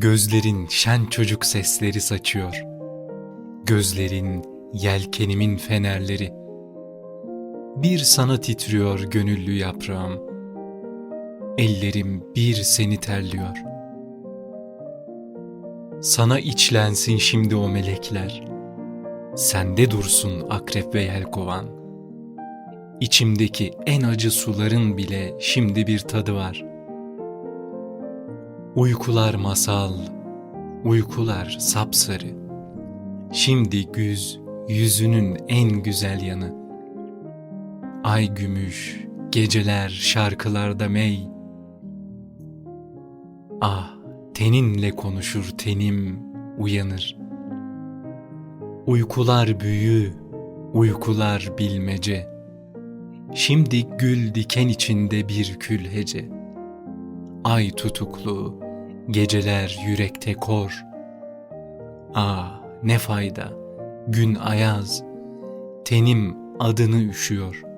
Gözlerin şen çocuk sesleri saçıyor. Gözlerin yelkenimin fenerleri. Bir sana titriyor gönüllü yaprağım. Ellerim bir seni terliyor. Sana içlensin şimdi o melekler. Sende dursun akrep ve yelkovan. İçimdeki en acı suların bile şimdi bir tadı var. Uykular masal, uykular sapsarı. Şimdi güz yüzünün en güzel yanı. Ay gümüş, geceler şarkılarda mey. Ah, teninle konuşur tenim, uyanır. Uykular büyü, uykular bilmece. Şimdi gül diken içinde bir kül hece. Ay tutuklu, geceler yürekte kor. Ah ne fayda, gün ayaz, tenim adını üşüyor.